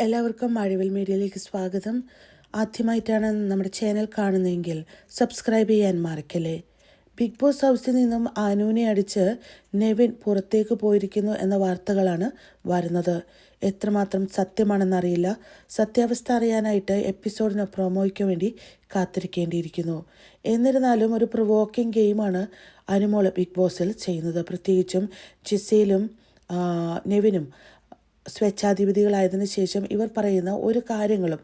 എല്ലാവർക്കും മഴവിൽ മീഡിയയിലേക്ക് സ്വാഗതം. ആദ്യമായിട്ടാണ് നമ്മുടെ ചാനൽ കാണുന്നതെങ്കിൽ സബ്സ്ക്രൈബ് ചെയ്യാൻ മറക്കല്ലേ. ബിഗ് ബോസ് ഹൗസിൽ നിന്നും അനുവിനെ അടിച്ച് നെവിൻ പുറത്തേക്ക് പോയിരിക്കുന്നു എന്ന വാർത്തകളാണ് വരുന്നത്. എത്രമാത്രം സത്യമാണെന്നറിയില്ല സത്യാവസ്ഥ അറിയാനായിട്ട് എപ്പിസോഡിന് പ്രൊമോയ്ക്ക് വേണ്ടി കാത്തിരിക്കേണ്ടിയിരിക്കുന്നു. എന്നിരുന്നാലും ഒരു പ്രൊവോക്കിംഗ് ഗെയിമാണ് അനുമോൾ ബിഗ് ബോസിൽ ചെയ്യുന്നത്. പ്രത്യേകിച്ചും ജിസയിലും നെവിനും. സ്വേച്ഛാധിപതികളായതിനു ശേഷം ഇവർ പറയുന്ന ഒരു കാര്യങ്ങളും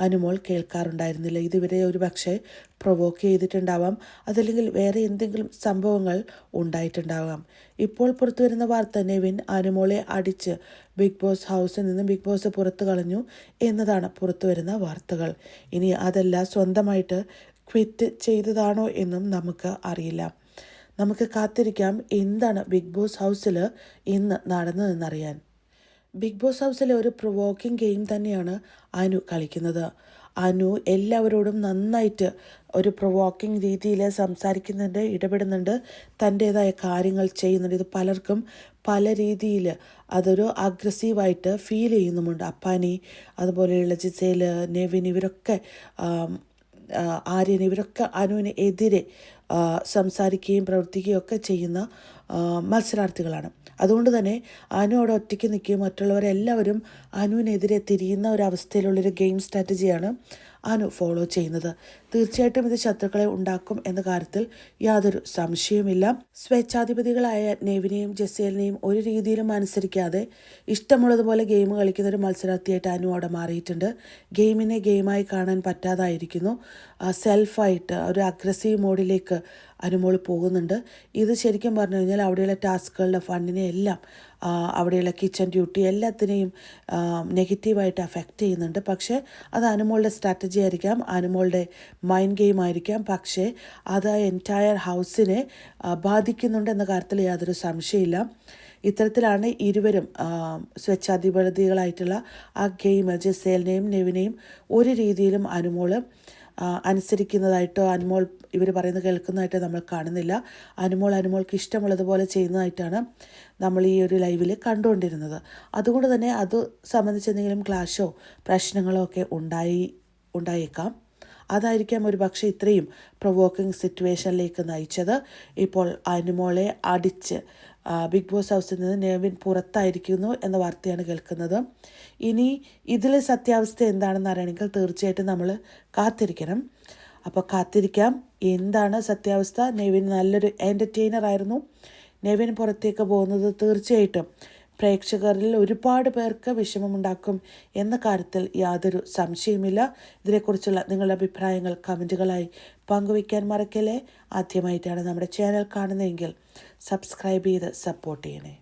അനുമോൾ കേൾക്കാറുണ്ടായിരുന്നില്ല. ഇതുവരെ ഒരു പക്ഷേ പ്രൊവോക്ക് ചെയ്തിട്ടുണ്ടാവാം. അതല്ലെങ്കിൽ വേറെ എന്തെങ്കിലും സംഭവങ്ങൾ ഉണ്ടായിട്ടുണ്ടാവാം. ഇപ്പോൾ പുറത്തു വരുന്ന വാർത്ത നെവിൻ അനുമോളെ അടിച്ച് ബിഗ് ബോസ് ഹൗസിൽ നിന്ന് ബിഗ് ബോസ് പുറത്തു കളഞ്ഞു എന്നതാണ് പുറത്തു വരുന്ന വാർത്തകൾ. ഇനി അതല്ല സ്വന്തമായിട്ട് ക്വിറ്റ് ചെയ്തതാണോ എന്നും നമുക്ക് അറിയില്ല. നമുക്ക് കാത്തിരിക്കാം. എന്താണ് ബിഗ് ബോസ് ഹൗസിൽ ഇന്ന് നടന്നതെന്നറിയാൻ. ബിഗ് ബോസ് ഹൗസിലെ ഒരു പ്രൊവോക്കിംഗ് ഗെയിം തന്നെയാണ് അനു കളിക്കുന്നത്. അനു എല്ലാവരോടും നന്നായിട്ട് ഒരു പ്രൊവോക്കിംഗ് രീതിയിൽ സംസാരിക്കുന്നുണ്ട് ഇടപെടുന്നുണ്ട് തന്റേതായ കാര്യങ്ങൾ ചെയ്യുന്നുണ്ട്. ഇത് പലർക്കും പല രീതിയിൽ അതൊരു അഗ്രസീവായിട്ട് ഫീൽ ചെയ്യുന്നുമുണ്ട്. അപ്പാനി അതുപോലെയുള്ള ജിസേൽ നെവിൻ ഇവരൊക്കെ ആര്യൻ ഇവരൊക്കെ അനുവിന് എതിരെ ആ, സംസാരിക്കുകയും പ്രവർത്തിക്കുകയും ഒക്കെ ചെയ്യുന്ന മത്സരാർത്ഥികളാണ്. അതുകൊണ്ട് തന്നെ അനു അവിടെ ഒറ്റയ്ക്ക് നിൽക്കുകയും മറ്റുള്ളവരെല്ലാവരും അനുവിനെതിരെ തിരിയുന്ന ഒരു അവസ്ഥയിലുള്ളൊരു ഗെയിം സ്ട്രാറ്റജിയാണ് അനു ഫോളോ ചെയ്യുന്നത്. തീർച്ചയായിട്ടും ഇത് ശത്രുക്കളെ ഉണ്ടാക്കും എന്ന കാര്യത്തിൽ യാതൊരു സംശയവുമില്ല. സ്വേച്ഛാധിപതികളായ നെവിനെയും ജസേലിനെയും ഒരു രീതിയിലും അനുസരിക്കാതെ ഇഷ്ടമുള്ളതുപോലെ ഗെയിം കളിക്കുന്ന ഒരു മത്സരാർത്ഥിയായിട്ട് അനു അവിടെ മാറിയിട്ടുണ്ട്. ഗെയിമിനെ ഗെയിമായി കാണാൻ പറ്റാതായിരിക്കുന്നു. സെൽഫായിട്ട് ഒരു അഗ്രസീവ് മോഡിലേക്ക് അനുമോൾ പോകുന്നുണ്ട്. ഇത് ശരിക്കും പറഞ്ഞു കഴിഞ്ഞാൽ അവിടെയുള്ള ടാസ്കുകളുടെ ഫണ്ടിനെ എല്ലാം അവിടെയുള്ള കിച്ചൺ ഡ്യൂട്ടി എല്ലാത്തിനെയും നെഗറ്റീവായിട്ട് അഫക്റ്റ് ചെയ്യുന്നുണ്ട്. പക്ഷേ അത് അനുമോളുടെ സ്ട്രാറ്റജി ആയിരിക്കാം അനുമോളുടെ മൈൻഡ് ഗെയിം ആയിരിക്കാം. പക്ഷേ അത് എന്റയർ ഹൗസിനെ ബാധിക്കുന്നുണ്ട് എന്ന കാര്യത്തിൽ യാതൊരു സംശയമില്ല ഇത്തരത്തിലാണ് ഇരുവരും സ്വച്ഛാധിപതികളായിട്ടുള്ള ആ ഗെയിം ജസേലിനെയും നെവിനെയും ഒരു രീതിയിലും അനുമോൾ അനുസരിക്കുന്നതായിട്ടോ അനുമോൾ ഇവർ പറയുന്നത് കേൾക്കുന്നതായിട്ടോ നമ്മൾ കാണുന്നില്ല. അനുമോൾ അനുമോൾക്ക് ഇഷ്ടമുള്ളതുപോലെ ചെയ്യുന്നതായിട്ടാണ് നമ്മൾ ഈ ഒരു ലൈവിൽ കണ്ടുകൊണ്ടിരുന്നത്. അതുകൊണ്ട് തന്നെ അത് സംബന്ധിച്ച് എന്തെങ്കിലും ക്ലാഷോ പ്രശ്നങ്ങളോ ഒക്കെ ഉണ്ടായി ഉണ്ടായേക്കാം. അതായിരിക്കാം ഒരു പക്ഷേ ഇത്രയും പ്രൊവോക്കിംഗ് സിറ്റുവേഷനിലേക്ക് നയിച്ചത്. ഇപ്പോൾ അനുമോളെ അടിച്ച് ബിഗ് ബോസ് ഹൗസിൽ നിന്ന് നെവിൻ പുറത്തായിരിക്കുന്നു എന്ന വാർത്തയാണ് കേൾക്കുന്നത്. ഇനി ഇതിലെ സത്യാവസ്ഥ എന്താണെന്ന് അറിയണമെങ്കിൽ തീർച്ചയായിട്ടും നമ്മൾ കാത്തിരിക്കണം. അപ്പോൾ കാത്തിരിക്കാം. എന്താണ് സത്യാവസ്ഥ? നെവിൻ നല്ലൊരു എന്റർടൈനർ ആയിരുന്നു. നെവിൻ പുറത്തേക്ക് പോകുന്നത് തീർച്ചയായിട്ടും പ്രേക്ഷകരിൽ ഒരുപാട് പേർക്ക് വിഷമമുണ്ടാക്കും എന്ന കാര്യത്തിൽ യാതൊരു സംശയമില്ല ഇതിനെക്കുറിച്ചുള്ള നിങ്ങളുടെ അഭിപ്രായങ്ങൾ കമന്റുകളായി പങ്കുവയ്ക്കാൻ മറക്കല്ലേ? ആദ്യമായിട്ടാണ് നമ്മുടെ ചാനൽ കാണുന്നതെങ്കിൽ സബ്സ്ക്രൈബ് ചെയ്ത് സപ്പോർട്ട് ചെയ്യണേ.